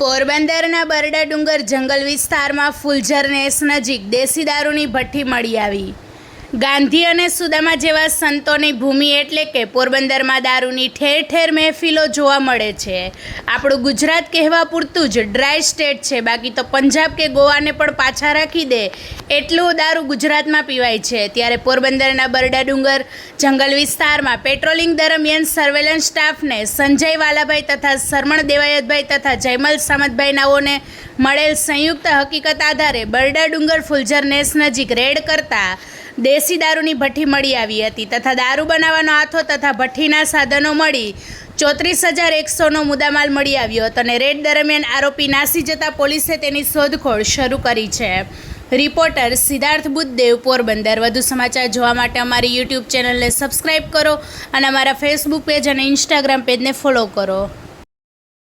પોરબંદરના બરડા ડુંગર જંગલ વિસ્તારમાં ફુલઝર નેસ નજીક દેશી દારૂની ભઠ્ઠી મળી આવી. ગાંધી અને સુદામા જેવા સંતોની ભૂમિ એટલે કે પોરબંદરમાં દારૂની ઠેર ઠેર મહેફિલો જોવા મળે છે. આપણું ગુજરાત કહેવા પૂરતું જ ડ્રાય સ્ટેટ છે. બાકી તો પંજાબ કે ગોવાને પણ પાછા રાખી દે એટલું દારૂ ગુજરાતમાં પીવાય છે. ત્યારે પોરબંદરના બરડા ડુંગર, જંગલ વિસ્તારમાં પેટ્રોલિંગ દરમિયાન સર્વેલન્સ સ્ટાફને સંજય વાલાભાઈ તથા સરમણ દેવાયતભાઈ તથા જયમલ સામતભાઈ નાઓને મળેલ સંયુક્ત હકીકત આધારે બરડા ડુંગર ફુલઝર નેસ નજીક રેડ કરતા દેશી દારૂની ભઠ્ઠી મળી આવી હતી તથા દારૂ બનાવવાનો હાથો તથા ભઠ્ઠીના સાધનો મળી ચોત્રીસ હજાર એકસોનો મુદ્દામાલ મળી આવ્યો હતો અને રેડ દરમિયાન આરોપી નાસી જતા પોલીસે તેની શોધખોળ શરૂ કરી છે. રિપોર્ટર સિદ્ધાર્થ બુદ્ધદેવ, પોરબંદર. વધુ સમાચાર જોવા માટે અમારી યુટ્યુબ ચેનલને સબસ્ક્રાઈબ કરો અને અમારા ફેસબુક પેજ અને ઇન્સ્ટાગ્રામ પેજને ફોલો કરો.